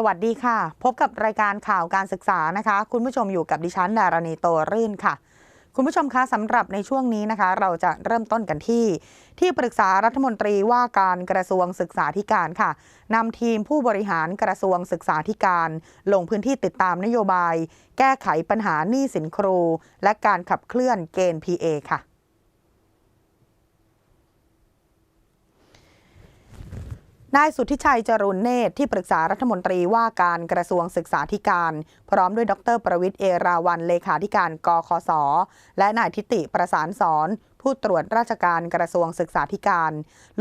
สวัสดีค่ะ พบกับรายการข่าวการศึกษานะคะ คุณผู้ชมอยู่กับดิฉันดารณีโตรื่นค่ะ คุณผู้ชมคะสำหรับในช่วงนี้นะคะ เราจะเริ่มต้นกันที่ ที่ปรึกษารัฐมนตรีว่าการกระทรวงศึกษาธิการค่ะนำทีมผู้บริหารกระทรวงศึกษาธิการ ลงพื้นที่ติดตามนโยบาย แก้ไขปัญหาหนี้สินครู และการขับเคลื่อนเกณฑ์ PA ค่ะ นายสุทธิชัยจรุนเนตรที่ปรึกษารัฐมนตรีว่าการกระทรวงศึกษาธิการ พร้อมด้วยดรประวิทย์เอราวันเลขาธิการกคส และนายทิติประสานสอนผู้ตรวจราชการกระทรวงศึกษาธิการ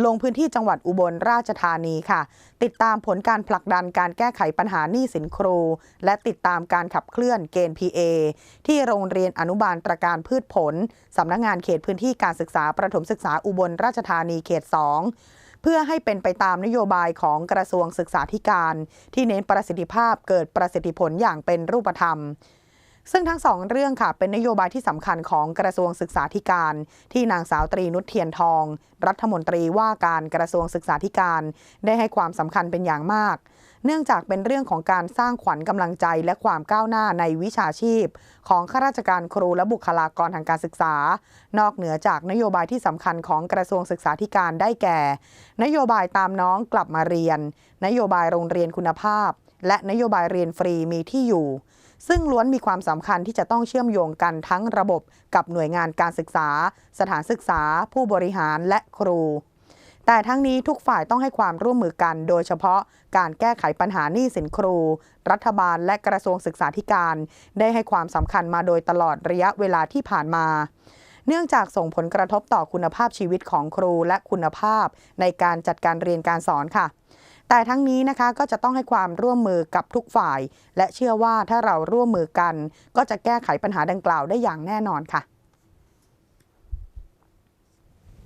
ลงพื้นที่จังหวัดอุบลราชธานีค่ะ ติดตามผลการผลักดันการแก้ไขปัญหาหนี้สินครู และติดตามการขับเคลื่อนเกณฑ์ PA ที่โรงเรียนอนุบาลตรการพืชผล สำนักงงานเขตพื้นที่การศึกษาประถมศึกษาอุบลราชธานีเขต 2 พื่อให้เป็นไปตามนโยบายของกระทรวงศึกษาธิการ ที่เน้นประสิทธิภาพเกิดประสิทธิผลอย่างเป็นรูปธรรม ซึ่งทั้งสองเรื่องค่ะเป็นนโยบายที่สำคัญของกระทรวงศึกษาธิการ ที่นางสาวตรีนุชเทียนทอง รัฐมนตรีว่าการกระทรวงศึกษาธิการ ได้ให้ความสำคัญเป็นอย่างมาก เนื่องจากเป็นเรื่องของการสร้างขวัญกำลังใจและความก้าวหน้าในวิชาชีพ ของข้าราชการครูและบุคลากรทางการศึกษา นอกเหนือจากนโยบายที่สำคัญของกระทรวงศึกษาธิการได้แก่ นโยบายตามน้องกลับมาเรียน นโยบายโรงเรียนคุณภาพ และนโยบายเรียนฟรีมีที่อยู่ ซึ่งล้วนมีความสำคัญที่จะต้องเชื่อมโยงกันทั้งระบบกับหน่วยงานการศึกษา สถานศึกษา ผู้บริหารและครู แต่ทั้งนี้ทุกฝ่ายต้องให้ความร่วมมือกัน โดยเฉพาะการแก้ไขปัญหาหนี้สินครู รัฐบาลและกระทรวงศึกษาธิการ ได้ให้ความสำคัญมาโดยตลอดระยะเวลาที่ผ่านมาเนื่องจากส่งผลกระทบต่อคุณภาพชีวิตของครูและคุณภาพในการจัดการเรียนการสอนค่ะ แต่ทั้งนี้นะคะก็จะต้องให้ความร่วมมือกับทุกฝ่าย และเชื่อว่าถ้าเราร่วมมือกัน ก็จะแก้ไขปัญหาดังกล่าวได้อย่างแน่นอนค่ะ